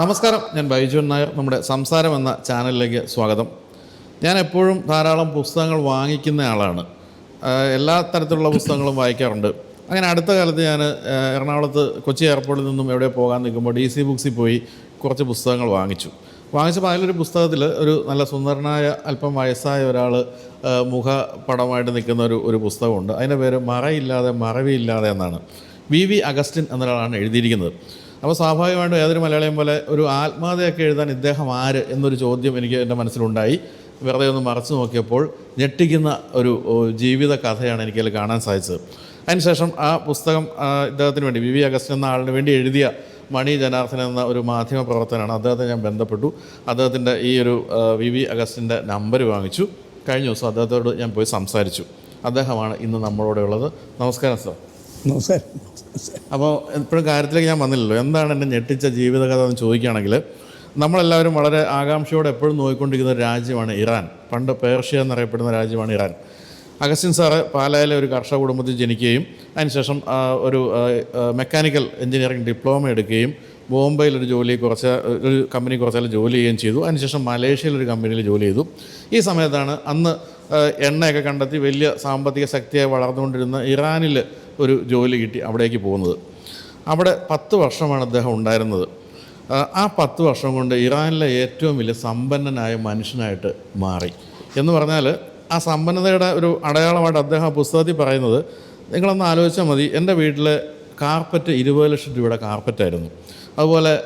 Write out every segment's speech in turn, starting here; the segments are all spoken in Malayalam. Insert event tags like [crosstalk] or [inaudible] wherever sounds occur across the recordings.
നമസ്കാരം ഞാൻ ബൈജു നായർ. നമ്മുടെ സംസാരം എന്ന ചാനലിലേക്ക് സ്വാഗതം. ഞാൻ എപ്പോഴും ധാരാളം പുസ്തകങ്ങൾ വാങ്ങിക്കുന്ന ആളാണ്. എല്ലാ തരത്തിലുള്ള പുസ്തകങ്ങളും വായിക്കാറുണ്ട്. അങ്ങനെ അടുത്ത കാലത്ത് ഞാൻ എറണാകുളത്ത് കൊച്ചി എയർപോർട്ടിൽ നിന്നും എവിടെ പോകാൻ നിൽക്കുമ്പോൾ ഡി സി ബുക്സിൽ പോയി കുറച്ച് പുസ്തകങ്ങൾ വാങ്ങിച്ചു. വാങ്ങിച്ചപ്പോൾ അതിലൊരു പുസ്തകത്തിൽ ഒരു നല്ല സുന്ദരനായ അല്പം വയസ്സായ ഒരാൾ മുഖപടമായിട്ട് നിൽക്കുന്ന ഒരു ഒരു പുസ്തകമുണ്ട്. അതിന്റെ പേര് മറയില്ലാതെ മറവിയില്ലാതെ എന്നാണ്. വി വി അഗസ്റ്റിൻ എന്നൊരാളാണ് എഴുതിയിരിക്കുന്നത്. അപ്പോൾ സ്വാഭാവികമായിട്ടും ഏതൊരു മലയാളിയും പോലെ ഒരു ആത്മകഥയൊക്കെ എഴുതാൻ ഇദ്ദേഹം ആര് എന്നൊരു ചോദ്യം എനിക്ക് എന്റെ മനസ്സിലുണ്ടായി. വെറുതെ ഒന്ന് മറച്ചു നോക്കിയപ്പോൾ ഞെട്ടിക്കുന്ന ഒരു ജീവിത കഥയാണ് എനിക്കതിൽ കാണാൻ സാധിച്ചത്. അതിനുശേഷം ആ പുസ്തകം ഇദ്ദേഹത്തിന് വേണ്ടി വി വി അഗസ്റ്റിൻ എന്ന ആളിന് വേണ്ടി എഴുതിയ മണി ജനാർദ്ദൻ എന്ന ഒരു മാധ്യമ പ്രവർത്തനമാണ്. അദ്ദേഹത്തെ ഞാൻ ബന്ധപ്പെട്ടു. അദ്ദേഹത്തിന്റെ ഈ ഒരു വി വി അഗസ്റ്റിന്റെ നമ്പർ വാങ്ങിച്ചു. കഴിഞ്ഞ ദിവസം അദ്ദേഹത്തോട് ഞാൻ പോയി സംസാരിച്ചു. അദ്ദേഹമാണ് ഇന്ന് നമ്മളോടെ ഉള്ളത് നമസ്കാരം സാർ. നമസ്കാരം അപ്പോൾ ഇപ്പോഴും കാര്യത്തിലേക്ക് ഞാൻ വന്നില്ലല്ലോ. എന്താണ് എന്റെ ഞെട്ടിച്ച ജീവിതകഥ എന്ന് ചോദിക്കുകയാണെങ്കിൽ നമ്മളെല്ലാവരും വളരെ ആകാംക്ഷയോടെ എപ്പോഴും നോക്കിക്കൊണ്ടിരിക്കുന്ന ഒരു രാജ്യമാണ് ഇറാൻ. പണ്ട് പേർഷ്യ എന്നറിയപ്പെടുന്ന രാജ്യമാണ് ഇറാൻ. അഗസ്റ്റിൻ സാറ് പാലായിലെ ഒരു കർഷക കുടുംബത്തിൽ ജനിക്കുകയും അതിനുശേഷം ഒരു മെക്കാനിക്കൽ എഞ്ചിനീയറിംഗ് ഡിപ്ലോമ എടുക്കുകയും ബോംബെയിൽ ഒരു ജോലി കുറച്ച് ഒരു കമ്പനി കുറച്ചാലും ജോലി ചെയ്യുകയും ചെയ്തു. അതിനുശേഷം മലേഷ്യയിൽ ഒരു കമ്പനിയിൽ ജോലി ചെയ്തു. ഈ സമയത്താണ് അന്ന് എണ്ണയൊക്കെ കണ്ടെത്തി വലിയ സാമ്പത്തിക ശക്തിയായി വളർന്നുകൊണ്ടിരുന്ന ഇറാനിൽ ഒരു ജോലി കിട്ടി അവിടേക്ക് പോകുന്നത്. അവിടെ പത്ത് വർഷമാണ് അദ്ദേഹം ഉണ്ടായിരുന്നത്. ആ, പത്ത് വർഷം കൊണ്ട് ഇറാനിലെ ഏറ്റവും വലിയ സമ്പന്നനായ മനുഷ്യനായിട്ട് മാറി. എന്ന് പറഞ്ഞാൽ ആ സമ്പന്നതയുടെ ഒരു അടയാളമായിട്ട് അദ്ദേഹം ആ പുസ്തകത്തിൽ പറയുന്നത് നിങ്ങളൊന്ന് ആലോചിച്ചാൽ മതി എന്റെ വീട്ടിൽ കാർപ്പറ്റ് ഇരുപത് ലക്ഷം രൂപയുടെ കാർപ്പറ്റായിരുന്നു. അതുപോലെ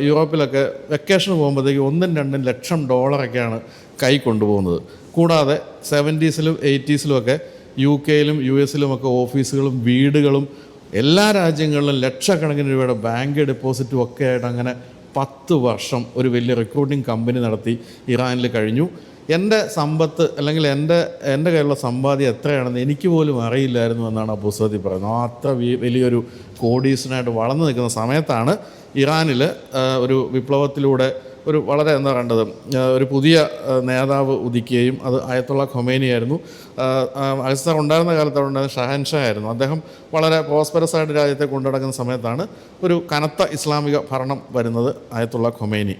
യൂറോപ്പിലൊക്കെ വെക്കേഷന് പോകുമ്പോഴത്തേക്ക് ഒന്നും രണ്ടും ലക്ഷം ഡോളറൊക്കെയാണ് കൈ കൊണ്ടുപോകുന്നത്. കൂടാതെ സെവന്റീസിലും എയ്റ്റീസിലും ഒക്കെ യു കെയിലും യു എസിലുമൊക്കെ ഓഫീസുകളും വീടുകളും എല്ലാ രാജ്യങ്ങളിലും ലക്ഷക്കണക്കിന് രൂപയുടെ ബാങ്ക് ഡെപ്പോസിറ്റും ഒക്കെ ആയിട്ട് അങ്ങനെ പത്ത് വർഷം ഒരു വലിയ റിക്രൂട്ടിംഗ് കമ്പനി നടത്തി ഇറാനിൽ കഴിഞ്ഞു. എന്റെ സമ്പത്ത് അല്ലെങ്കിൽ എന്റെ എന്റെ കയ്യിലുള്ള സമ്പാദ്യം എത്രയാണെന്ന് എനിക്ക് പോലും അറിയില്ലായിരുന്നു എന്നാണ് ആ പുസ്തകത്തിൽ പറയുന്നത്. അത്ര വലിയൊരു കോടീശ്വരനായിട്ട് വളർന്നു നിൽക്കുന്ന സമയത്താണ് ഇറാനിൽ ഒരു വിപ്ലവത്തിലൂടെ ഒരു വളരെ എന്താ കണ്ടത് ഒരു പുതിയ നേതാവ് ഉദിക്കുകയും അത് അയത്തുള്ള ഖൊമേനിയായിരുന്നു അഗസ്താർ ഉണ്ടായിരുന്ന കാലത്ത് ഉണ്ടായിരുന്ന ഷഹൻഷാ ആയിരുന്നു. അദ്ദേഹം വളരെ പ്രോസ്പെറസ് ആയിട്ട് രാജ്യത്തെ കൊണ്ടുനടക്കുന്ന സമയത്താണ് ഒരു കനത്ത ഇസ്ലാമിക ഭരണം വരുന്നത് ആയത്തുള്ള ഖൊമേനി.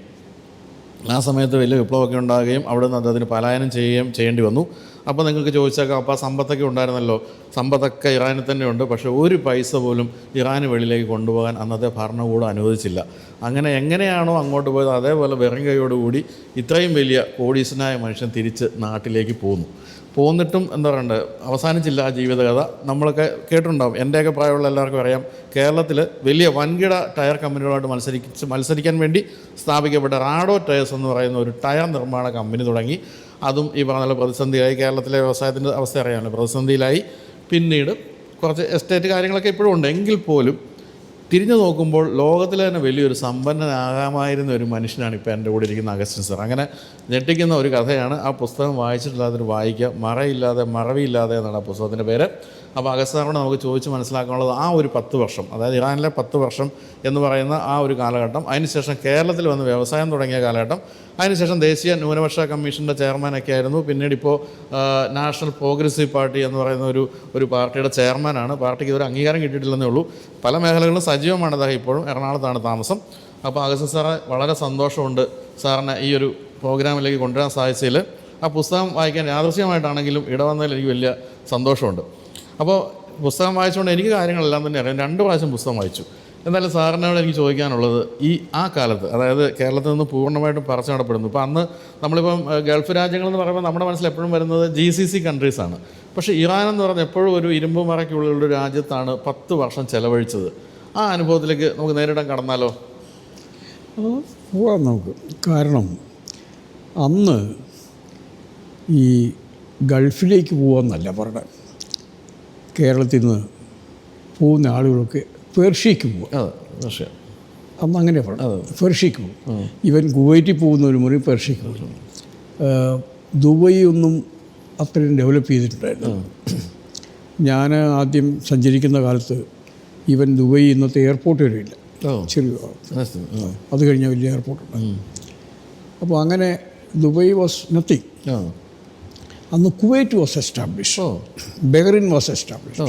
ആ സമയത്ത് വലിയ വിപ്ലവമൊക്കെ ഉണ്ടാകുകയും അവിടെ നിന്ന് അദ്ദേഹത്തിന് പലായനം ചെയ്യുകയും ചെയ്യേണ്ടി വന്നു. അപ്പോൾ നിങ്ങൾക്ക് ചോദിച്ചേക്കാം അപ്പോൾ ആ സമ്പത്തൊക്കെ ഉണ്ടായിരുന്നല്ലോ. സമ്പത്തൊക്കെ ഇറാനിൽ തന്നെ ഉണ്ട് പക്ഷേ ഒരു പൈസ പോലും ഇറാന് വെളിയിലേക്ക് കൊണ്ടുപോകാൻ അന്നത്തെ ഭരണകൂടം അനുവദിച്ചില്ല. അങ്ങനെ എങ്ങനെയാണോ അങ്ങോട്ട് പോയത് അതേപോലെ വെറും കൈയോടുകൂടി ഇത്രയും വലിയ കോടീശനായ മനുഷ്യൻ തിരിച്ച് നാട്ടിലേക്ക് പോന്നു. പോന്നിട്ടും എന്താ പറയണ്ടത് അവസാനിച്ചില്ല ആ ജീവിതകഥ. നമ്മളൊക്കെ കേട്ടിട്ടുണ്ടാവും. എന്റെയൊക്കെ പ്രായമുള്ള എല്ലാവർക്കും അറിയാം. കേരളത്തിൽ വലിയ വൻകിട ടയർ കമ്പനികളുമായിട്ട് മത്സരിച്ച് മത്സരിക്കാൻ വേണ്ടി സ്ഥാപിക്കപ്പെട്ട റാഡോ ടയേഴ്സ് എന്ന് പറയുന്ന ഒരു ടയർ നിർമ്മാണ കമ്പനി തുടങ്ങി. അതും ഈ പറഞ്ഞ പ്രതിസന്ധിയായി കേരളത്തിലെ വ്യവസായത്തിന്റെ അവസ്ഥ അറിയാമല്ലോ. പ്രതിസന്ധിയിലായി. പിന്നീട് കുറച്ച് എസ്റ്റേറ്റ് കാര്യങ്ങളൊക്കെ ഇപ്പോഴും ഉണ്ട്. എങ്കിൽ പോലും തിരിഞ്ഞു നോക്കുമ്പോൾ ലോകത്തിലെ തന്നെ വലിയൊരു സമ്പന്നനാകാമായിരുന്ന ഒരു മനുഷ്യനാണ് ഇപ്പോൾ എന്റെ കൂടെ ഇരിക്കുന്ന അഗസ്റ്റിൻ സർ. അങ്ങനെ ഞെട്ടിക്കുന്ന ഒരു കഥയാണ് ആ പുസ്തകം വായിച്ചിട്ടില്ലാത്തൊരു വായിക്കുക. മറയില്ലാതെ മറവിയില്ലാതെ എന്നാണ് ആ പുസ്തകത്തിന്റെ പേര്. അപ്പോൾ അഗസ്താറോട് നമുക്ക് ചോദിച്ച് മനസ്സിലാക്കാനുള്ളത് ആ ഒരു പത്ത് വർഷം അതായത് ഇറാനിലെ പത്ത് വർഷം എന്ന് പറയുന്ന ആ ഒരു കാലഘട്ടം അതിനുശേഷം കേരളത്തിൽ വന്ന് വ്യവസായം തുടങ്ങിയ കാലഘട്ടം അതിനുശേഷം ദേശീയ ന്യൂനപക്ഷ കമ്മീഷന്റെ ചെയർമാനൊക്കെ ആയിരുന്നു. പിന്നീട് ഇപ്പോൾ നാഷണൽ പ്രോഗ്രസീവ് പാർട്ടി എന്ന് പറയുന്ന ഒരു ഒരു പാർട്ടിയുടെ ചെയർമാനാണ് പാർട്ടിക്ക് ഒരു അംഗീകാരം കിട്ടിയിട്ടില്ലെന്നേ ഉള്ളൂ. പല മേഖലകളിലും സജീവമാണ് അദ്ദേഹം ഇപ്പോഴും എറണാകുളത്താണ് താമസം. അപ്പോൾ അഗസ്റ്റ് സാറെ വളരെ സന്തോഷമുണ്ട് സാറിനെ ഈ ഒരു പ്രോഗ്രാമിലേക്ക് കൊണ്ടുവരാൻ സാധിച്ചതിൽ ആ പുസ്തകം വായിക്കാൻ യാദൃശ്യമായിട്ടാണെങ്കിലും ഇടവന്നതിൽ എനിക്ക് വലിയ സന്തോഷമുണ്ട്. അപ്പോൾ പുസ്തകം വായിച്ചുകൊണ്ട് എനിക്ക് കാര്യങ്ങളെല്ലാം തന്നെ അറിയാം. രണ്ട് പ്രാവശ്യം പുസ്തകം വായിച്ചു. എന്നാലും സാറിനോട് എനിക്ക് ചോദിക്കാനുള്ളത് ഈ ആ കാലത്ത് അതായത് കേരളത്തിൽ നിന്ന് പൂർണമായിട്ടും പറിച്ചു നടപ്പെടുന്നു. ഇപ്പോൾ അന്ന് നമ്മളിപ്പം ഗൾഫ് രാജ്യങ്ങളെന്ന് പറയുമ്പോൾ നമ്മുടെ മനസ്സിൽ എപ്പോഴും വരുന്നത് ജി സി സി കൺട്രീസാണ് പക്ഷേ ഇറാൻ എന്ന് പറഞ്ഞാൽ എപ്പോഴും ഒരു ഇരുമ്പ് മറയ്ക്കുള്ളിലുള്ള രാജ്യത്താണ് പത്ത് വർഷം ചെലവഴിച്ചത്. ആ അനുഭവത്തിലേക്ക് നമുക്ക് നേരിടാൻ കടന്നാലോ? പോവാം നമുക്ക്. കാരണം അന്ന് ഈ ഗൾഫിലേക്ക് പോകാമെന്നല്ല പറഞ്ഞത്. കേരളത്തിൽ നിന്ന് പോകുന്ന ആളുകളൊക്കെ പേർഷ്യയ്ക്ക് പോകും അന്ന് അങ്ങനെ പറഞ്ഞു പേർഷ്യയ്ക്ക് പോകും ഇവൻ കുവൈറ്റിൽ പോകുന്ന ഒരു മുറി പേർഷ്യയ്ക്ക് പോകും ദുബൈ ഒന്നും അത്രയും ഡെവലപ്പ് ചെയ്തിട്ടുണ്ടായിരുന്നു ഞാൻ ആദ്യം സഞ്ചരിക്കുന്ന കാലത്ത് ഇവൻ ദുബൈ ഇന്നത്തെ എയർപോർട്ട് വരെ ഇല്ല. ചെറിയ അത് കഴിഞ്ഞ വലിയ എയർപോർട്ടുണ്ട് അപ്പോൾ അങ്ങനെ ദുബൈ വാസ് നത്തിങ് അന്ന് Kuwait was establish Bahrain was establish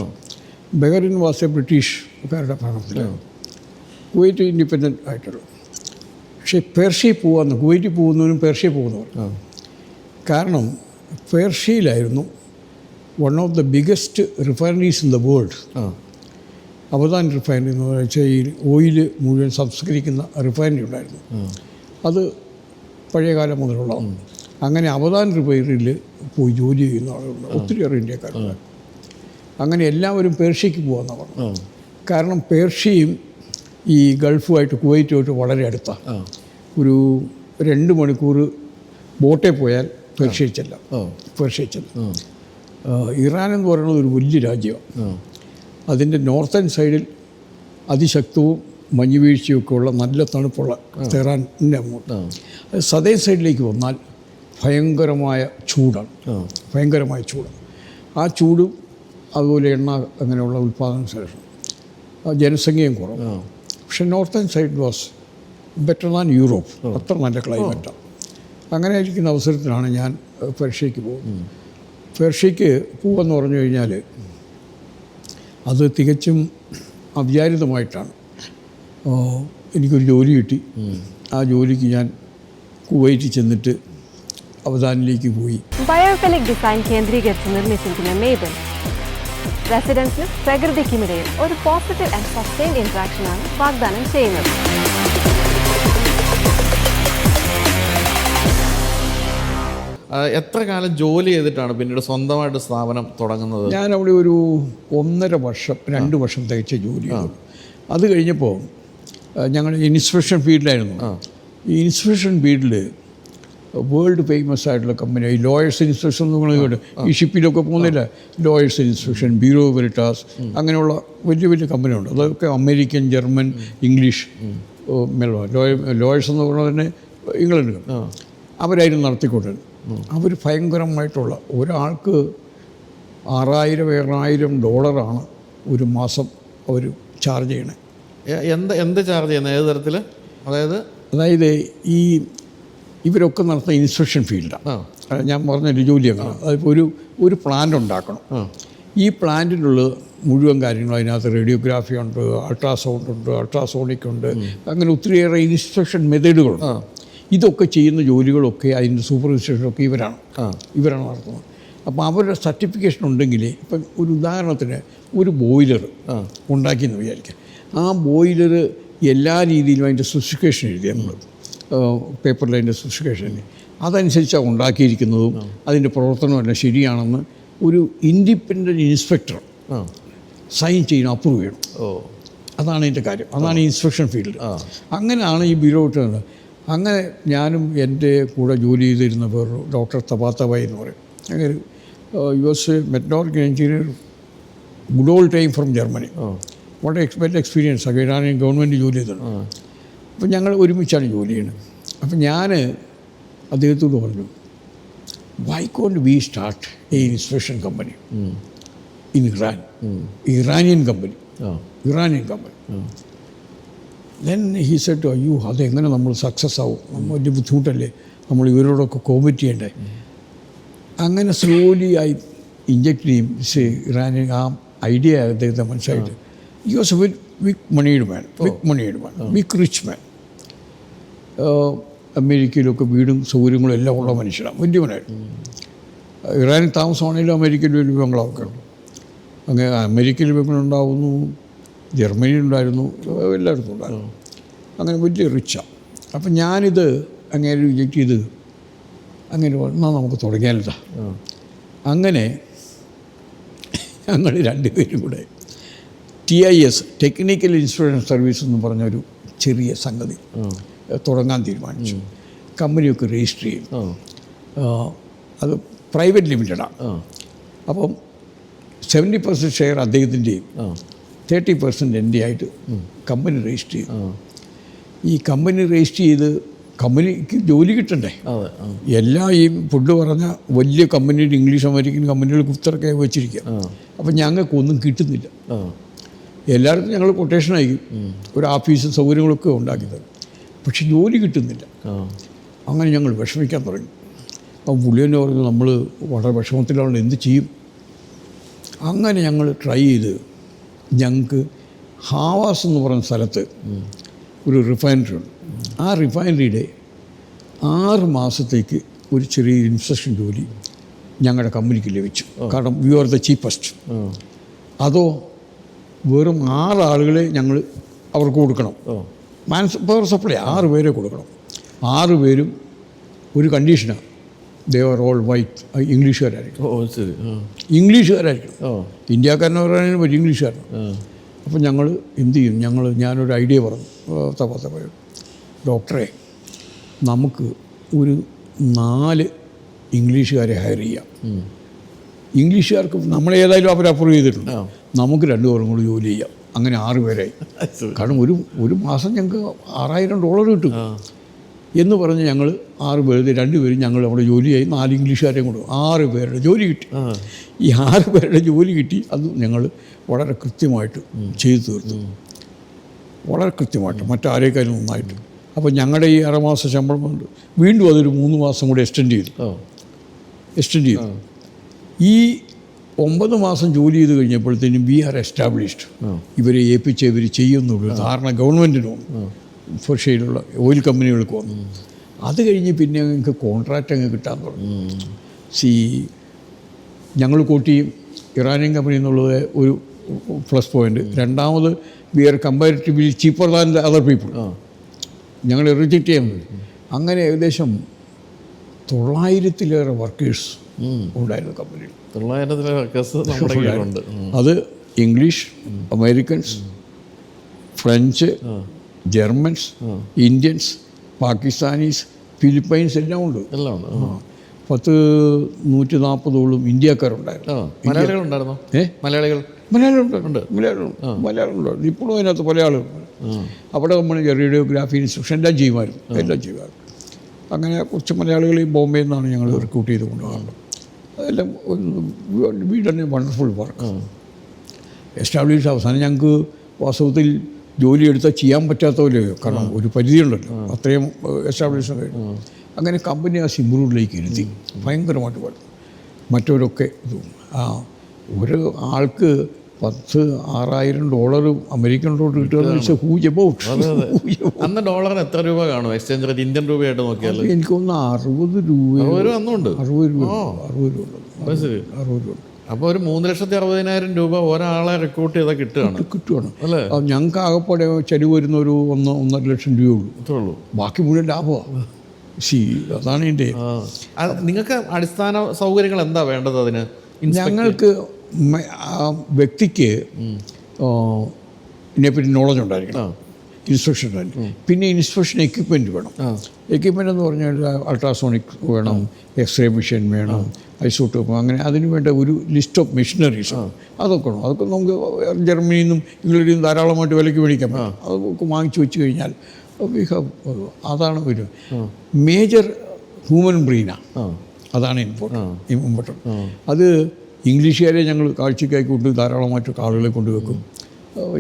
Bahrain was a ബ്രിട്ടീഷുകാരുടെ ഭരണത്തിൽ കുവൈറ്റ് ഇൻഡിപെൻഡന്റ് ആയിട്ടുള്ളൂ. പക്ഷേ പേർഷ്യയിൽ പോകാമെന്ന് കുവൈറ്റിൽ പോകുന്നവരും പേർഷ്യയിൽ പോകുന്നവർ കാരണം പേർഷ്യയിലായിരുന്നു one of the biggest refineries in the world Abadan Abadan refinery എന്ന് വെച്ചാൽ ഈ ഓയിൽ മുഴുവൻ സംസ്കരിക്കുന്ന റിഫൈനറി ഉണ്ടായിരുന്നു. അത് പഴയകാലം മുതലുള്ളതാണ് അങ്ങനെ അവതാൻ റിഫൈനറിയിൽ പോയി ജോലി ചെയ്യുന്ന ആളുകളുണ്ട്. ഒത്തിരിയേറെ ഇന്ത്യക്കാരുണ്ട്. അങ്ങനെ എല്ലാവരും പേർഷ്യയ്ക്ക് പോകാമെന്നാണ് പറഞ്ഞത്. കാരണം പേർഷ്യയും ഈ ഗൾഫുമായിട്ട് കുവൈറ്റുമായിട്ട് വളരെ അടുത്താണ് ഒരു രണ്ട് മണിക്കൂർ ബോട്ടിൽ പോയാൽ പേർഷ്യയിൽ ചെല്ലാം. പേർഷ്യയിൽ ചെല്ലാം. ഇറാൻ എന്ന് പറയുന്നത് ഒരു വലിയ രാജ്യമാണ് അതിന്റെ നോർത്തേൺ സൈഡിൽ അതിശക്തവും മഞ്ഞുവീഴ്ചയൊക്കെ ഉള്ള നല്ല തണുപ്പുള്ള തെഹ്റാന്റെ അങ്ങോട്ട്. സദേ സതേ സൈഡിലേക്ക് വന്നാൽ ഭയങ്കരമായ ചൂടാണ്. ഭയങ്കരമായ ചൂടാണ്. ആ ചൂടും അതുപോലെ എണ്ണ അങ്ങനെയുള്ള ഉൽപ്പാദന ശേഷം. ജനസംഖ്യയും കുറവ്. പക്ഷെ northern side was better than Europe. അത്ര നല്ല ക്ലൈമറ്റാണ് അങ്ങനെ ഇരിക്കുന്ന അവസരത്തിലാണ് ഞാൻ പെർഷ്യയ്ക്ക് പോകുന്നത്. പെർഷ്യയ്ക്ക് പോവെന്ന് പറഞ്ഞു കഴിഞ്ഞാൽ അത് തികച്ചും അവിചാരിതമായിട്ടാണ്. എനിക്കൊരു ജോലി കിട്ടി. ആ ജോലിക്ക് ഞാൻ കുവൈറ്റിൽ ചെന്നിട്ട് അവധാനിലേക്ക് പോയി. ബയോഫിലിക് ഡിസൈൻ കേന്ദ്രീകരിച്ച് നിർമ്മിച്ചിരിക്കുന്ന മേബൽ. റെസിഡൻസിനും പ്രകൃതിക്കുമിടയിൽ ഒരു പോസിറ്റീവ് ആൻഡ് സസ്റ്റൈൻ ഇൻട്രാക്ഷനാണ് വാഗ്ദാനം ചെയ്യുന്നത്. എത്ര കാലം ജോലി ചെയ്തിട്ടാണ് പിന്നീട് സ്വന്തമായിട്ട് സ്ഥാപനം തുടങ്ങുന്നത്? ഞാൻ അവിടെ ഒരു ഒന്നര വർഷം രണ്ട് വർഷം തികച്ച ജോലി അത് കഴിഞ്ഞപ്പോൾ ഞങ്ങൾ ഇൻസ്പെക്ഷൻ ഫീൽഡിലായിരുന്നു. ഈ ഇൻസ്പെക്ഷൻ ഫീൽഡിൽ വേൾഡ് ഫേമസ് ആയിട്ടുള്ള കമ്പനി ഈ ലോയേഴ്സ് ഇൻസ്ട്രക്ഷൻ നിങ്ങൾ കേട്ടു ഈ ഷിപ്പിലൊക്കെ പോകുന്നില്ല. ലോയേഴ്സ് ഇൻസ്ട്രക്ഷൻ ബ്യൂറോ വെരിറ്റാസ് അങ്ങനെയുള്ള വലിയ വലിയ കമ്പനിയുണ്ട് അതൊക്കെ അമേരിക്കൻ ജർമ്മൻ ഇംഗ്ലീഷ് ലോയേഴ്സ് എന്ന് പറഞ്ഞാൽ തന്നെ ഇംഗ്ലണ്ട് അവരായിരുന്നു നടത്തിക്കൊണ്ടിരുന്നത് അവർ ഭയങ്കരമായിട്ടുള്ള ഒരാൾക്ക് ആറായിരം ഏഴായിരം ഡോളറാണ് ഒരു മാസം അവർ ചാർജ് ചെയ്യണേ. എന്ത് എന്ത് ചാർജ് ചെയ്യുന്നത് ഏത് തരത്തിൽ അതായത്? അതായത് ഈ ഇവരൊക്കെ നടത്തുന്ന ഇൻസ്ട്രക്ഷൻ ഫീൽഡാണ് ഞാൻ പറഞ്ഞൊരു ജോലി അങ്ങനെ അതിപ്പോൾ ഒരു ഒരു പ്ലാന്റ് ഉണ്ടാക്കണം. ഈ പ്ലാന്റിനുള്ള മുഴുവൻ കാര്യങ്ങളും അതിനകത്ത് റേഡിയോഗ്രാഫി ഉണ്ട് അൾട്രാസൗണ്ട് ഉണ്ട് അൾട്രാസോണിക് ഉണ്ട്. അങ്ങനെ ഒത്തിരിയേറെ ഇൻസ്ട്രക്ഷൻ മെത്തേഡുകളുണ്ട് ഇതൊക്കെ ചെയ്യുന്ന ജോലികളൊക്കെ അതിന്റെ സൂപ്പർവിസേഷനൊക്കെ ഇവരാണ്. ഇവരാണ് നടത്തുന്നത്. അപ്പോൾ അവരുടെ സർട്ടിഫിക്കേഷൻ ഉണ്ടെങ്കിൽ ഇപ്പം ഒരു ഉദാഹരണത്തിന് ഒരു ബോയിലർ. ഉണ്ടാക്കിയെന്ന് വിചാരിക്കാം. ആ ബോയിലർ എല്ലാ രീതിയിലും അതിന്റെ സ്പെസിഫിക്കേഷൻ എഴുതിയാൽ നമ്മൾ പേപ്പറിൽ അതിന്റെ സ്പെസിഫിക്കേഷനിൽ അതനുസരിച്ചാണ് ഉണ്ടാക്കിയിരിക്കുന്നതും അതിന്റെ പ്രവർത്തനമെല്ലാം ശരിയാണെന്ന് ഒരു ഇൻഡിപെൻഡന്റ് ഇൻസ്പെക്ടർ സൈൻ ചെയ്യണം അപ്രൂവ് ചെയ്യണം. ഓ. അതാണ് ഇതിന്റെ കാര്യം. അതാണ് ഇൻസ്പെക്ഷൻ ഫീൽഡ്. അങ്ങനെയാണ് ഈ ബ്യൂറോ കിട്ടുന്നത് അങ്ങനെ ഞാനും എന്റെ കൂടെ ജോലി ചെയ്തിരുന്ന പേർ ഡോക്ടർ തപാത്തബായി എന്ന് പറയും. അങ്ങനെ U S metallurgic engineer good all time from Germany. വളരെ എക്സ്പെക്റ്റ് എക്സ്പീരിയൻസ് ആണ് ഇറാനിയൻ ഗവൺമെന്റ് ജോലി ചെയ്തിട്ടുണ്ട്. അപ്പം ഞങ്ങൾ ഒരുമിച്ചാണ് ജോലി ചെയ്യുന്നത് അപ്പം ഞാൻ അദ്ദേഹത്തോട് പറഞ്ഞു why can't we start a inspection company. In Iran Iranian company Iranian company then he said അയ്യോ അതെങ്ങനെ നമ്മൾ സക്സസ് ആവും? നമ്മൾ വലിയ ബുദ്ധിമുട്ടല്ലേ? നമ്മൾ ഇവരോടൊക്കെ കോമ്പറ്റ് ചെയ്യണ്ടേ? അങ്ങനെ സ്ലോലി ആയി ഇഞ്ചക്ട് ചെയ്യും ഇറാനിയൻ ആ ഐഡിയ അദ്ദേഹത്തെ മനസ്സിലായിട്ട്. ഈ വാസ് എ വിക് വിക് മണിയുടെ മാൻ വിക് മണിയുടെ മാൻ വിക് റിച്ച് മാൻ അമേരിക്കയിലൊക്കെ വീടും സൗകര്യങ്ങളും എല്ലാം ഉള്ള മനുഷ്യനാണ് വലിയ മനായിരുന്നു ഇറാനിൽ താമസമാണെങ്കിലും അമേരിക്കയിൽ വലിയ ബംഗ്ലാവൊക്കെ ഉണ്ട്. അങ്ങനെ അമേരിക്കയിൽ ബംഗ്ലുണ്ടാവുന്നു ജർമ്മനിയിൽ ഉണ്ടായിരുന്നു എല്ലായിടത്തും ഉണ്ടായിരുന്നു. അങ്ങനെ വലിയ റിച്ചാണ് അപ്പം ഞാനിത് അങ്ങനെ റിജക്റ്റ് ചെയ്ത് അങ്ങനെ എന്നാൽ നമുക്ക് തുടങ്ങിയാലോ അങ്ങനെ ഞങ്ങൾ രണ്ടുപേരും കൂടെ T I S technical insurance service എന്ന് പറഞ്ഞൊരു ചെറിയ സംഗതി. തുടങ്ങാൻ തീരുമാനിച്ചു. കമ്പനിയൊക്കെ രജിസ്റ്റർ ചെയ്യും. അത് പ്രൈവറ്റ് ലിമിറ്റഡാണ് അപ്പം സെവന്റി പെർസെന്റ് ഷെയർ അദ്ദേഹത്തിന്റെയും തേർട്ടി പെർസെന്റ് എന്റെ ആയിട്ട് കമ്പനി രജിസ്റ്റർ ചെയ്യും. ഈ കമ്പനി രജിസ്റ്റർ ചെയ്ത് കമ്പനിക്ക് ജോലി കിട്ടണ്ടേ? എല്ലാ ഈ ഫുഡ് പറഞ്ഞ വലിയ കമ്പനിയുടെ ഇംഗ്ലീഷ് അമേരിക്കൻ കമ്പനികൾ കുത്തറൊക്കെ വെച്ചിരിക്കുക. അപ്പം ഞങ്ങൾക്കൊന്നും കിട്ടുന്നില്ല. എല്ലായിടത്തും ഞങ്ങൾ കൊട്ടേഷൻ അയക്കും ഒരു ഓഫീസ് സൗകര്യങ്ങളൊക്കെ ഉണ്ടാക്കി തരും പക്ഷെ ജോലി കിട്ടുന്നില്ല. അങ്ങനെ ഞങ്ങൾ വിഷമിക്കാൻ തുടങ്ങി. അപ്പം പുള്ളി തന്നെ പറഞ്ഞു നമ്മൾ വളരെ വിഷമത്തിലാണ് എന്ത് ചെയ്യും? അങ്ങനെ ഞങ്ങൾ ട്രൈ ചെയ്ത് ഞങ്ങൾക്ക് ഹാവാസ് എന്ന് പറയുന്ന സ്ഥലത്ത് ഒരു റിഫൈനറി ഉണ്ട്. ആ റിഫൈനറിയുടെ ആറ് മാസത്തേക്ക് ഒരു ചെറിയ ഇൻസ്പെക്ഷൻ ജോലി ഞങ്ങളുടെ കമ്പനിക്ക് ലഭിച്ചു. കാരണം വി ആർ ദ ചീപ്പസ്റ്റ് അതോ വെറും ആറാളുകളെ ആളുകളെ ഞങ്ങൾ അവർക്ക് കൊടുക്കണം. മാൻസ് പവർ സപ്ലൈ ആറ് പേരെ കൊടുക്കണം. ആറ് പേരും ഒരു കണ്ടീഷനാണ് ദേ ആർ ഓൾ വൈറ്റ് ഇംഗ്ലീഷുകാരായിരിക്കും ഓ ശരി. ഇംഗ്ലീഷുകാരായിരിക്കും ഇന്ത്യക്കാരനെ പറയാനും പറ്റും ഇംഗ്ലീഷുകാരനാണ്. അപ്പം ഞങ്ങൾ എന്ത് ചെയ്യും? ഞങ്ങൾ ഞാനൊരു ഐഡിയ പറഞ്ഞു. തപ്പാത്തപ്പഴ ഡോക്ടറെ നമുക്ക് ഒരു നാല് ഇംഗ്ലീഷുകാരെ ഹയർ ചെയ്യാം. ഇംഗ്ലീഷുകാർക്ക് നമ്മളെ ഏതായാലും അവർ അപ്രൂവ് ചെയ്തിട്ടുണ്ട്. നമുക്ക് രണ്ടു പേരും കൂടി ജോലി ചെയ്യാം. അങ്ങനെ ആറ് പേരായി. കാരണം ഒരു ഒരു മാസം ഞങ്ങൾക്ക് ആറായിരം ഡോളർ കിട്ടും. എന്ന് പറഞ്ഞ് ഞങ്ങൾ ആറ് പേര് രണ്ടുപേരും ഞങ്ങൾ അവിടെ ജോലിയായി നാല് ഇംഗ്ലീഷുകാരെയും കൊണ്ട് ആറ് പേരുടെ ജോലി കിട്ടി. ഈ ആറ് പേരുടെ ജോലി കിട്ടി. അത് ഞങ്ങൾ വളരെ കൃത്യമായിട്ട് ചെയ്തു തീർത്തു. വളരെ കൃത്യമായിട്ട് മറ്റാരേക്കാളും നന്നായിട്ട്. അപ്പോൾ ഞങ്ങളുടെ ഈ അരമാസ ശമ്പളം കൊണ്ട് വീണ്ടും അതൊരു മൂന്ന് മാസം കൂടി എക്സ്റ്റെൻഡ് ചെയ്തു. എക്സ്റ്റെൻഡ് ചെയ്തു. ഈ ഒമ്പത് മാസം ജോലി ചെയ്ത് കഴിഞ്ഞപ്പോഴത്തേനും വി ആർ എസ്റ്റാബ്ലിഷ്ഡ്. ഇവരെ ഏൽപ്പിച്ച് ഇവർ ചെയ്യുന്നുള്ളൂ. ധാരണ ഗവൺമെന്റിനും വന്നു. ഫർഷയിലുള്ള ഓയിൽ കമ്പനികൾക്ക് വന്നു. അത് കഴിഞ്ഞ് പിന്നെ ഞങ്ങൾക്ക് കോൺട്രാക്റ്റ് അങ്ങ് കിട്ടാൻ തുടങ്ങി. സി ഞങ്ങൾ കൂട്ടി ഇറാനിയൻ കമ്പനി എന്നുള്ളത് ഒരു പ്ലസ് പോയിന്റ് രണ്ടാമത് we are comparatively cheaper than the other people ഞങ്ങൾ റിജക്റ്റ് ചെയ്യാൻ അങ്ങനെ ഏകദേശം തൊള്ളായിരത്തിലേറെ വർക്കേഴ്സ് ഉണ്ടായിരുന്നു കമ്പനിയിൽ നമ്മുടെ [laughs] അത് English Americans French Germans Indians Pakistanis Philippines എല്ലാം ഉണ്ട്. എല്ലാം ഉണ്ട്. പത്ത് നൂറ്റി നാൽപ്പതോളം ഇന്ത്യക്കാരുണ്ടായിരുന്നു. മലയാളികൾ ഏ? മലയാളമുണ്ട് മലയാളമുണ്ട് ഇപ്പോഴും അതിനകത്ത് പല ആളുകളുണ്ട് അവിടെ നമ്മൾ റേഡിയോഗ്രാഫി ഇൻസ്ട്രക്ഷൻ എല്ലാം ചെയ്യുമായിരുന്നു. എല്ലാം ചെയ്യുമായിരുന്നു. അങ്ങനെ കുറച്ച് മലയാളികളെയും ബോംബെയിൽ നിന്നാണ് ഞങ്ങൾ റിക്രൂട്ട് ചെയ്ത് കൊണ്ടുപോകുന്നത് done a wonderful work establish അവസാനം ഞങ്ങൾക്ക് വാസ്തവത്തിൽ ജോലി എടുത്താൽ ചെയ്യാൻ പറ്റാത്ത പോലെ കാരണം ഒരു പരിധിയുണ്ടല്ലോ. അത്രയും എസ്റ്റാബ്ലിഷ് അങ്ങനെ കമ്പനി ആ സിംറൂഡിലേക്ക് ഇരുത്തി. ഭയങ്കരമായിട്ട് വളർന്നു മറ്റവരൊക്കെ ഇതും ആ ഒരു ആൾക്ക് പത്ത് ആറായിരം ഡോളർ അമേരിക്കൻ ഡോളർ കിട്ടുകയെന്ന് വെച്ചാൽ ഹൂജ് എബൌട്ട് അന്ന് ഡോളറിന് എത്ര രൂപ കാണും? എക്സ്ചേഞ്ച് റേറ്റ് ഇന്ത്യൻ രൂപയായിട്ട് നോക്കിയാൽ എനിക്കൊന്ന് അറുപത് രൂപ അന്നുണ്ട്. അറുപത് രൂപ അറുപത് രൂപ അറുപത് രൂപ അപ്പോൾ ഒരു മൂന്ന് ലക്ഷത്തി അറുപതിനായിരം രൂപ ഒരാളെ റിക്രൂട്ട് ചെയ്താൽ കിട്ടുകയാണ്. കിട്ടുകയാണ് അല്ലേ? ഞങ്ങൾക്ക് ആകെപ്പാടെ ചെലവ് വരുന്ന ഒരു ഒന്ന് ഒന്നര ലക്ഷം രൂപയുള്ളൂ അത്രേ ഉള്ളൂ. ബാക്കി മുഴുവൻ ലാഭമാണ് സി അതാണ് എന്റെ നിങ്ങൾക്ക് അടിസ്ഥാന സൗകര്യങ്ങൾ എന്താ വേണ്ടത് അതിന്? ഞങ്ങൾക്ക് ആ വ്യക്തിക്ക് ഇതിനെപ്പറ്റി നോളജ് ഉണ്ടായിരിക്കണം. ഇൻസ്ട്രക്ഷൻ ഉണ്ടായിരിക്കണം. പിന്നെ ഇൻസ്ട്രക്ഷൻ എക്യുപ്മെന്റ് വേണം. എക്യുപ്മെന്റ് എന്ന് പറഞ്ഞാൽ അൾട്രാസോണിക് വേണം എക്സ്റേ മെഷീൻ വേണം ഐസോട്ടോപ്പ് അങ്ങനെ അതിന് വേണ്ട ഒരു ലിസ്റ്റ് ഓഫ് മെഷീനറീസ് അതൊക്കെ വേണം. അതൊക്കെ നമുക്ക് ജർമ്മനിയിൽ നിന്നും ഇംഗ്ലണ്ടിൽ നിന്നും ധാരാളമായിട്ട് വിലയ്ക്ക് മേടിക്കാൻ പറ്റും അതൊക്കെ വാങ്ങിച്ചു വെച്ച് കഴിഞ്ഞാൽ വി ഹാവ് അതാണ് ഒരു മേജർ ഹ്യൂമൻ ബ്രെയിനാണ് അതാണ് ഇമ്പോർട്ടന്റ് ഇമ്പോർട്ടന്റ് അത് ഇംഗ്ലീഷുകാരെ ഞങ്ങൾ കാഴ്ചയ്ക്കായി കൊണ്ട് ധാരാളമായിട്ട് ആളുകളെ കൊണ്ടുവെക്കും.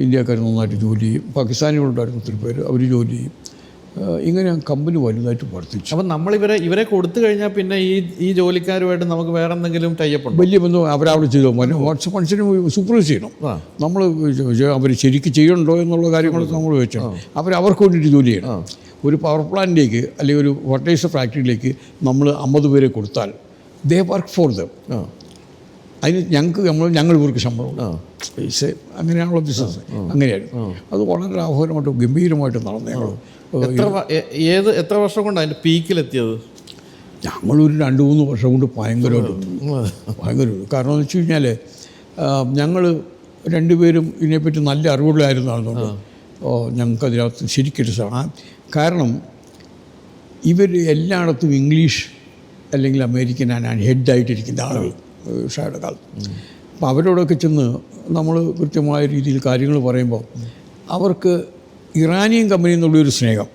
ഇന്ത്യക്കാർ നന്നായിട്ട് ജോലി ചെയ്യും. പാകിസ്ഥാനികളുണ്ടായിരുന്നു ഒത്തിരി പേര് അവർ ജോലി ചെയ്യും. ഇങ്ങനെ കമ്പനി വലുതായിട്ട് വർദ്ധിച്ചു. അപ്പം നമ്മളിവരെ ഇവരെ കൊടുത്തു കഴിഞ്ഞാൽ പിന്നെ ഈ ഈ ജോലിക്കാരുമായിട്ട് നമുക്ക് വേറെ എന്തെങ്കിലും ടൈപ്പ് ഉണ്ടോ? വലിയ ബന്ധം അവരവിടെ ചെയ്തു. വാട്സപ്പ് മനുഷ്യന് സൂപ്പർവൈസ് ചെയ്യണം. നമ്മൾ അവർ ശരിക്ക് ചെയ്യണ്ടോ എന്നുള്ള കാര്യങ്ങളൊക്കെ നമ്മൾ വെച്ചാണ്. അവർ അവർക്ക് വേണ്ടിയിട്ട് ജോലി ചെയ്യണം. ഒരു പവർ പ്ലാന്റിലേക്ക് അല്ലെങ്കിൽ ഒരു ഫർട്ടിലൈസർ ഫാക്ടറിയിലേക്ക് നമ്മൾ അമ്പത് പേരെ കൊടുത്താൽ ദേ വർക്ക് ഫോർ ദം. അതിന് ഞങ്ങൾക്ക് നമ്മൾ ഞങ്ങൾ ഇവർക്ക് ശമ്പളം പൈസ അങ്ങനെയാണല്ലോ ബിസിനസ്. അങ്ങനെയായിരുന്നു. അത് വളരെ ലാഭകരമായിട്ട് ഗംഭീരമായിട്ട് നടന്നു ഞങ്ങൾ ഏത് എത്ര വർഷം കൊണ്ടാണ് അതിന്റെ പീക്കിലെത്തിയത്? ഞങ്ങളൊരു രണ്ട് മൂന്ന് വർഷം കൊണ്ട് ഭയങ്കരമായിട്ട് ഭയങ്കര കാരണം എന്ന് വെച്ച് കഴിഞ്ഞാൽ ഞങ്ങൾ രണ്ടുപേരും ഇതിനെപ്പറ്റി നല്ല അറിവുള്ളായിരുന്നതുകൊണ്ട് ഞങ്ങൾക്ക് അതിനകത്ത് ശരിക്കൊരു സാധനം കാരണം ഇവർ എല്ലായിടത്തും ഇംഗ്ലീഷ് അല്ലെങ്കിൽ അമേരിക്കൻ ആണ് ഹെഡായിട്ടിരിക്കുന്ന ആളുകൾ. കാലത്ത് അപ്പോൾ അവരോടൊക്കെ ചെന്ന് നമ്മൾ കൃത്യമായ രീതിയിൽ കാര്യങ്ങൾ പറയുമ്പോൾ അവർക്ക് ഇറാനിയൻ കമ്പനി എന്നുള്ളൊരു സ്നേഹം.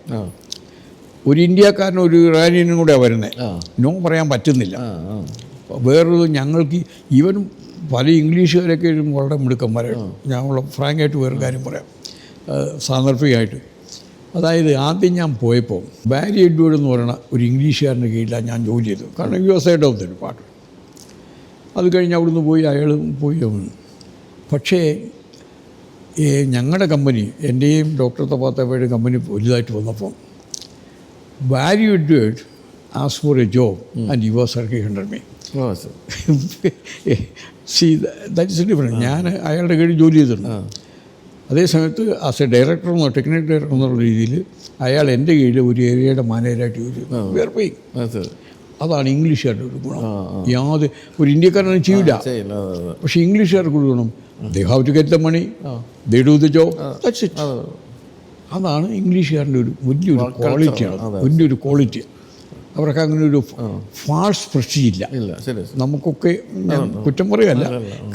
ഒരു ഇന്ത്യക്കാരനും ഒരു ഇറാനിയനും കൂടെയാണ് വരുന്നത് നോ പറയാൻ പറ്റുന്നില്ല. വേറൊരു ഞങ്ങൾക്ക് ഈവൻ പല ഇംഗ്ലീഷുകാരൊക്കെ വളരെ മിടുക്കന്മാരാണ് ഞാൻ ഫ്രാങ്കായിട്ട് വേറൊരു കാര്യം പറയാം. സാന്ദർഭികമായിട്ട്. അതായത് ആദ്യം ഞാൻ പോയപ്പോൾ ബാരി എഡ്വേർഡ് എന്ന് പറയുന്ന ഒരു ഇംഗ്ലീഷുകാരന്റെ കീഴിലാണ് ഞാൻ ജോലി ചെയ്തു കാരണം യു എസ് ഐഡ് ഓഫ് തരും പാട്ട്. അത് കഴിഞ്ഞ് അവിടുന്ന് പോയി അയാൾ പോയി അവിടുന്ന്. പക്ഷേ ഈ ഞങ്ങളുടെ കമ്പനി എന്റെയും ഡോക്ടർ തപ്പാത്തപ്പയുടെ കമ്പനി വലുതായിട്ട് വന്നപ്പം valued as for a job and you was circa hundred me see that is different ഞാൻ അയാളുടെ കീഴിൽ ജോലി ചെയ്തിട്ടുണ്ട് അതേ സമയത്ത് ആസ് എ ഡയറക്ടർ എന്നോ ടെക്നിക്കൽ ഡയറക്ടർ എന്നുള്ള രീതിയിൽ അയാൾ എന്റെ കീഴിൽ ഒരു ഏരിയയുടെ മാനേജറായിട്ട് ജോലി ചെയ്തു ശരി അതാണ് ഇംഗ്ലീഷുകാരുടെ ഒരു ഗുണം. യാതൊരു ഒരു ഇന്ത്യക്കാരനെ ചെയ്യില്ല പക്ഷേ ഇംഗ്ലീഷുകാർക്ക് ഒരു ഗുണം. They have to get the money they do the job that's it അതാണ് ഇംഗ്ലീഷുകാരന്റെ ഒരു വലിയൊരു ക്വാളിറ്റിയാണ് വലിയൊരു ക്വാളിറ്റി അവർക്ക് അങ്ങനെ ഒരു ഫാൾസ് പ്രസ്റ്റീജില്ല. നമുക്കൊക്കെ ഞാൻ കുറ്റം പറയുകയല്ല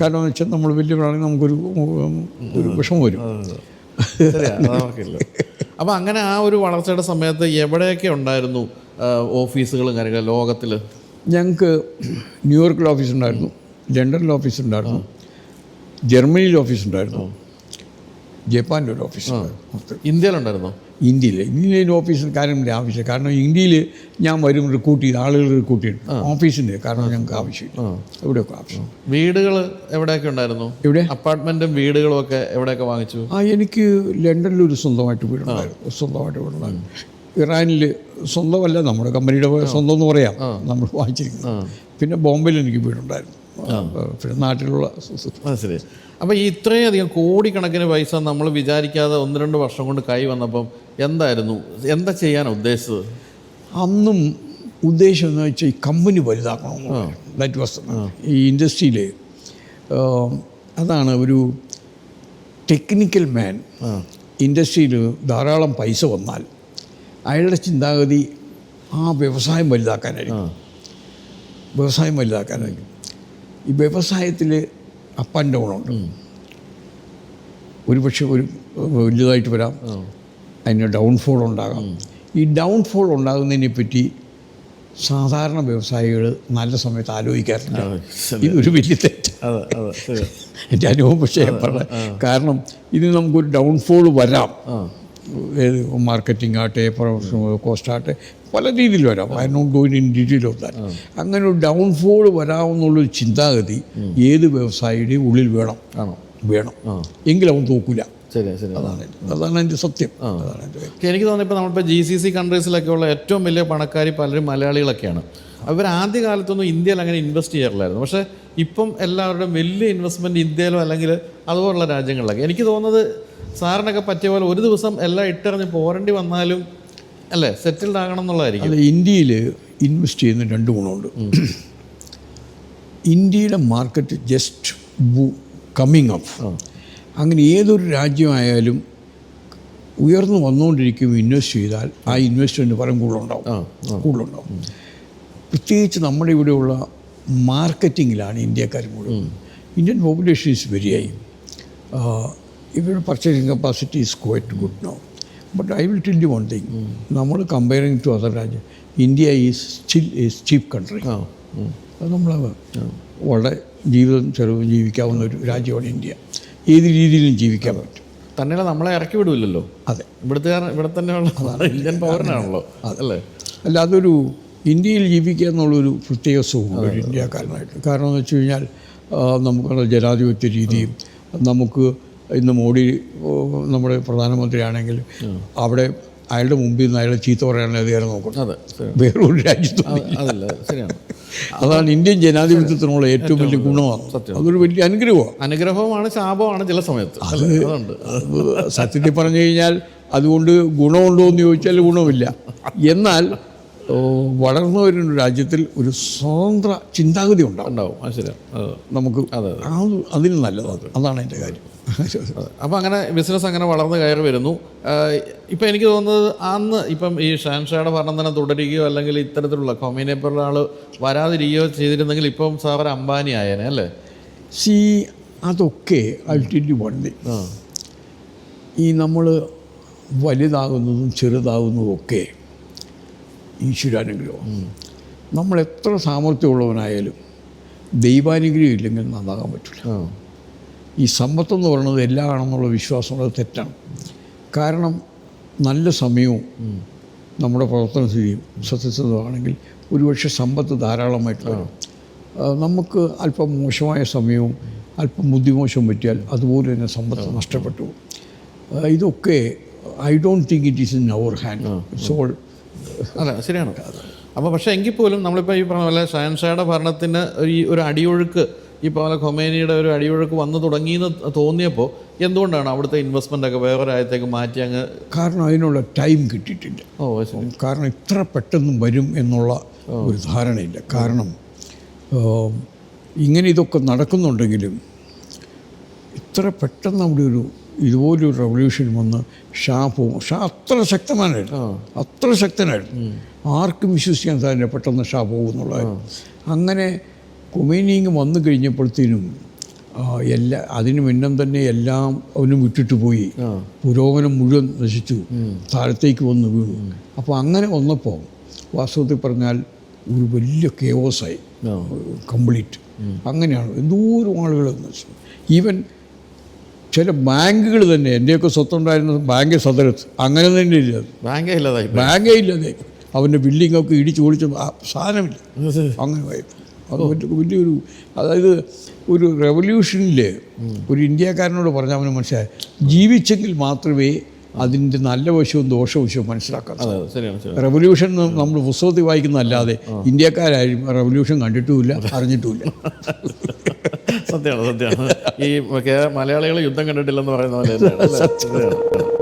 കാരണം എന്ന് വെച്ചാൽ നമ്മൾ വലിയവരാണെങ്കിൽ നമുക്കൊരു ഒരു വിഷമം വരും. [laughs] അപ്പം അങ്ങനെ ആ ഒരു വളർച്ചയുടെ സമയത്ത് എവിടെയൊക്കെ ഉണ്ടായിരുന്നു? ഓഫീസുകളും കാര്യങ്ങളും ലോകത്തിൽ ഞങ്ങൾക്ക് ന്യൂയോർക്കിൽ ഓഫീസ് ഉണ്ടായിരുന്നു ലണ്ടനിൽ ഓഫീസ് ഉണ്ടായിരുന്നു ജർമ്മനിയിൽ ഓഫീസ് ഉണ്ടായിരുന്നു ജപ്പാനിൽ ഒരു ഓഫീസ് ഇന്ത്യയിലുണ്ടായിരുന്നോ? ഇന്ത്യയിൽ ഇന്ത്യയിൽ ഓഫീസിൽ കാര്യമില്ല ആവശ്യമില്ല. കാരണം ഇന്ത്യയിൽ ഞാൻ വരും റിക്രൂട്ട് ചെയ്ത് ആളുകൾ റിക്രൂട്ട് ചെയ്യും ഓഫീസിന്റെ കാരണം ഞങ്ങൾക്ക് ആവശ്യമില്ല. എവിടെയൊക്കെ ആവശ്യം വീടുകൾ എവിടെയൊക്കെ ഉണ്ടായിരുന്നു? എവിടെ? അപ്പാർട്ട്മെന്റും വീടുകളും ഒക്കെ എവിടെയൊക്കെ വാങ്ങിച്ചു? ആ എനിക്ക് ലണ്ടനിൽ ഒരു സ്വന്തമായിട്ട് വീടുണ്ടായിരുന്നു. സ്വന്തമായിട്ട് വീടുണ്ടായിരുന്നു. ഇറാനിൽ സ്വന്തമല്ല നമ്മുടെ കമ്പനിയുടെ സ്വന്തം എന്ന് പറയാം. നമ്മൾ വാങ്ങിച്ചിരിക്കുന്നത് പിന്നെ ബോംബെയിൽ എനിക്ക് വീടുണ്ടായിരുന്നു. പിന്നെ നാട്ടിലുള്ള മനസ്സിലായി അപ്പം അപ്പോൾ ഈ ഇത്രയധികം കോടിക്കണക്കിന് പൈസ നമ്മൾ വിചാരിക്കാതെ ഒന്ന് രണ്ട് വർഷം കൊണ്ട് കൈ വന്നപ്പം എന്തായിരുന്നു? എന്താ ചെയ്യാൻ ഉദ്ദേശിച്ചത്? അന്നും ഉദ്ദേശം എന്ന് വെച്ചാൽ ഈ കമ്പനി വലുതാക്കണം ദാറ്റ് വാസ് ഈ ഇൻഡസ്ട്രിയിൽ അതാണ് ഒരു ടെക്നിക്കൽ മാൻ ഇൻഡസ്ട്രിയിൽ ധാരാളം പൈസ വന്നാൽ അയാളുടെ ചിന്താഗതി ആ വ്യവസായം വലുതാക്കാനായിരിക്കും. വ്യവസായം വലുതാക്കാനായിരിക്കും. ഈ വ്യവസായത്തിൽ അപ്പ് ആൻഡ് ഡൗൺ ഉണ്ട്. ഒരുപക്ഷെ ഒരു വലുതായിട്ട് വരാം. അതിന് ഡൗൺഫോൾ ഉണ്ടാകാം. ഈ ഡൗൺഫോൾ ഉണ്ടാകുന്നതിനെ പറ്റി സാധാരണ വ്യവസായികൾ നല്ല സമയത്ത് ആലോചിക്കാറില്ല. ഇതൊരു വലിയ തെറ്റാണ് [laughs] എന്റെ അനുഭവം പക്ഷേ കാരണം ഇത് നമുക്കൊരു ഡൗൺഫോൾ വരാം. ഏത് മാർക്കറ്റിംഗ് ആട്ടെ പ്രൊഫഷണൽ കോസ്റ്റ് ആട്ടെ പല രീതിയിൽ വരാം. I not going in detail of that അങ്ങനെ ഒരു ഡൗൺഫോൾ വരാമെന്നുള്ളൊരു ചിന്താഗതി ഏത് വ്യവസായിയുടെയും ഉള്ളിൽ വേണം? വേണം. എങ്കിലും അവൻ തോക്കില്ല അതാണ് എന്റെ- സത്യം. എനിക്ക് തോന്നുന്നു ഇപ്പോൾ നമ്മളിപ്പോൾ ജി സി സി കൺട്രീസിലൊക്കെ ഉള്ള ഏറ്റവും വലിയ പണക്കാരി പലരും മലയാളികളൊക്കെയാണ്. അവർ ആദ്യ കാലത്തൊന്നും ഇന്ത്യയിൽ അങ്ങനെ ഇൻവെസ്റ്റ് ചെയ്യാറില്ലായിരുന്നു. പക്ഷേ ഇപ്പം എല്ലാവരുടെയും വലിയ ഇൻവെസ്റ്റ്മെന്റ് ഇന്ത്യയിലോ അല്ലെങ്കിൽ അതുപോലുള്ള രാജ്യങ്ങളിലൊക്കെ. എനിക്ക് തോന്നുന്നത് സാറിനൊക്കെ പറ്റിയ പോലെ ഒരു ദിവസം എല്ലാം ഇട്ടെറിഞ്ഞ് പോരേണ്ടി വന്നാലും അല്ലേ സെറ്റിൽഡ് ആകണം എന്നുള്ളതായിരിക്കും. അല്ല ഇന്ത്യയിൽ ഇൻവെസ്റ്റ് ചെയ്യുന്ന രണ്ട് ഗുണമുണ്ട്. ഇന്ത്യയുടെ മാർക്കറ്റ് ജസ്റ്റ് കമ്മിങ് അപ്പ് അങ്ങനെ ഏതൊരു രാജ്യമായാലും ഉയർന്നു വന്നുകൊണ്ടിരിക്കും ഇൻവെസ്റ്റ് ചെയ്താൽ ആ ഇൻവെസ്റ്റ്മെന്റ് ഫലം കൂടുതലുണ്ടാവും. കൂടുതലുണ്ടാവും. പ്രത്യേകിച്ച് നമ്മുടെ ഇവിടെയുള്ള മാർക്കറ്റിങ്ങിലാണ് ഇന്ത്യക്കാർ മുഴുവൻ Indian population is very high ഇവരുടെ purchasing capacity is quite good no but I will tell you one thing നമ്മൾ കമ്പയറിങ് ടു അതർ രാജ്യം India is still is cheap country അത് നമ്മൾ വളരെ ജീവിതം ചെലവ് ജീവിക്കാവുന്ന ഒരു രാജ്യമാണ് ഇന്ത്യ. ഏത് രീതിയിലും ജീവിക്കാൻ പറ്റും. തന്നെയല്ല നമ്മളെ ഇറക്കി വിടില്ലല്ലോ അതെ. ഇവിടുത്തെ ഇവിടെ തന്നെയുള്ള ഇന്ത്യൻ പൗരനാണല്ലോ അല്ലേ? അല്ല അതൊരു ഇന്ത്യയിൽ ജീവിക്കുക എന്നുള്ളൊരു പ്രത്യേക സുഖമുണ്ട് ഒരു ഇന്ത്യക്കാരനായിട്ട്. കാരണം എന്ന് വെച്ച് കഴിഞ്ഞാൽ നമുക്കുള്ള ജനാധിപത്യ രീതിയും നമുക്ക് ഇന്ന് മോഡി നമ്മുടെ പ്രധാനമന്ത്രിയാണെങ്കിൽ അവിടെ അയാളുടെ മുമ്പിൽ നിന്ന് അയാളെ ചീത്ത പറയാനുള്ള അധികാരം നോക്കണം. വേറൊരു രാജ്യത്തും അതാണ് ഇന്ത്യൻ ജനാധിപത്യത്തിനുള്ള ഏറ്റവും വലിയ ഗുണമാണ്. അതൊരു വലിയ അനുഗ്രഹമാണ്. അനുഗ്രഹമാണ് ശാപമാണ് ചില സമയത്ത്. അത് സത്യത്തിൽ പറഞ്ഞു കഴിഞ്ഞാൽ അതുകൊണ്ട് ഗുണമുണ്ടോ എന്ന് ചോദിച്ചാൽ ഗുണമില്ല. എന്നാൽ വളർന്നു വരുന്ന രാജ്യത്തിൽ ഒരു സ്വതന്ത്ര ചിന്താഗതി ഉണ്ടാവും. ഉണ്ടാവും. ശരിയാണ് നമുക്ക് അതെ, അതിന് നല്ലതാണ് അതാണ് എന്റെ കാര്യം. അപ്പോൾ അങ്ങനെ ബിസിനസ് അങ്ങനെ വളർന്നു കയറി വരുന്നു. ഇപ്പം എനിക്ക് തോന്നുന്നത് അന്ന് ഇപ്പം ഈ ഷാൻഷായുടെ ഭരണം തന്നെ തുടരുകയോ അല്ലെങ്കിൽ ഇത്തരത്തിലുള്ള കൊമീനെ പോലുള്ള ആൾ വരാതിരിക്കുകയോ ചെയ്തിരുന്നെങ്കിൽ ഇപ്പം സാർ അംബാനി ആയേനെ അല്ലേ? സി അതൊക്കെ അൾട്ടിലി വണ്ടി ഈ നമ്മൾ വലുതാകുന്നതും ചെറുതാകുന്നതും ഒക്കെ ഈശ്വരാനുഗ്രഹം. നമ്മൾ എത്ര സാമർഥ്യമുള്ളവനായാലും ദൈവാനുഗ്രഹം ഇല്ലെങ്കിൽ നന്നാകാൻ പറ്റില്ല. ഈ സമ്പത്തെന്ന് പറയുന്നത് എല്ലാം ആണെന്നുള്ള വിശ്വാസം അത് തെറ്റാണ്. കാരണം നല്ല സമയവും നമ്മുടെ പ്രവർത്തന സ്ഥിതിയും സത്യസന്ധമാണെങ്കിൽ ഒരുപക്ഷെ സമ്പത്ത് ധാരാളമായിട്ട് വരും. നമുക്ക് അല്പം മോശമായ സമയവും അല്പം ബുദ്ധിമോശം പറ്റിയാൽ അതുപോലെ തന്നെ സമ്പത്ത് നഷ്ടപ്പെട്ടു ഇതൊക്കെ I don't think it is in our hand. It's all അല്ല ശരിയാണ്. അപ്പോൾ പക്ഷേ എങ്കിൽ പോലും നമ്മളിപ്പോൾ ഈ പറഞ്ഞ പോലെ ഷയൻഷായുടെ ഭരണത്തിന് ഈ ഒരു അടിയൊഴുക്ക് ഈ പോലെ ഖൊമേനിയുടെ ഒരു അടിയൊഴുക്ക് വന്നു തുടങ്ങിയെന്ന് തോന്നിയപ്പോൾ എന്തുകൊണ്ടാണ് അവിടുത്തെ ഇൻവെസ്റ്റ്മെന്റ് ഒക്കെ വേറെ രാജ്യത്തേക്ക് മാറ്റി അങ്ങ് കാരണം അതിനുള്ള ടൈം കിട്ടിയിട്ടില്ല. ഓ കാരണം ഇത്ര പെട്ടെന്ന് വരും എന്നുള്ള ഒരു ധാരണയില്ല. കാരണം ഇങ്ങനെ ഇതൊക്കെ നടക്കുന്നുണ്ടെങ്കിലും ഇത്ര പെട്ടെന്ന് അവിടെ ഒരു ഇതുപോലൊരു റവല്യൂഷൻ വന്ന് ഷാ പോകും ഷാ അത്ര ശക്തമാനായിരുന്നു. അത്ര ശക്തനായിരുന്നു. ആർക്കും വിശ്വസിക്കാൻ സാധിക്കില്ല പെട്ടെന്ന് ഷാ പോകുന്നുള്ളതായിരുന്നു അങ്ങനെ കൊമേനിങ് വന്നു കഴിഞ്ഞപ്പോഴത്തേനും എല്ലാ അതിന് മുന്നം തന്നെ എല്ലാം അവനും വിട്ടിട്ട് പോയി. പുരോഗമനം മുഴുവൻ നശിച്ചു. താഴത്തേക്ക് വന്ന് വീണു. അപ്പോൾ അങ്ങനെ വന്നപ്പോൾ വാസ്തവത്തിൽ പറഞ്ഞാൽ ഒരു വലിയ കേവോസായി കംപ്ലീറ്റ് അങ്ങനെയാണ്. എന്തോരം ആളുകൾ നശിച്ചു ഈവൻ ചില ബാങ്കുകൾ തന്നെ എന്റെയൊക്കെ സ്വത്തുണ്ടായിരുന്ന ബാങ്ക് സദരത്ത് അങ്ങനെ തന്നെ ഇല്ല ബാങ്കേ ഇല്ലാതായി ബാങ്കേ ഇല്ലാതെ അവന്റെ ബിൽഡിങ്ങൊക്കെ ഇടിച്ച് ഓടിച്ച് സാധനമില്ല. അങ്ങനെ ആയി. അത് വലിയ വലിയൊരു അതായത് ഒരു റെവല്യൂഷനിൽ ഒരു ഇന്ത്യക്കാരനോട് പറഞ്ഞാൽ അവന് മനസ്സിലായി. ജീവിച്ചെങ്കിൽ മാത്രമേ അതിന്റെ നല്ല വശവും ദോഷവശവും മനസ്സിലാക്കാം റെവല്യൂഷൻ നമ്മൾ പുസ്തകത്തിൽ വായിക്കുന്നതല്ലാതെ ഇന്ത്യക്കാരും റെവല്യൂഷൻ കണ്ടിട്ടുമില്ല അറിഞ്ഞിട്ടുമില്ല. [laughs] സത്യമാണ് സത്യമാണ് ഈ മലയാളികൾ യുദ്ധം കണ്ടിട്ടില്ലെന്ന് പറയുന്ന പോലെ തന്നെയാണ്.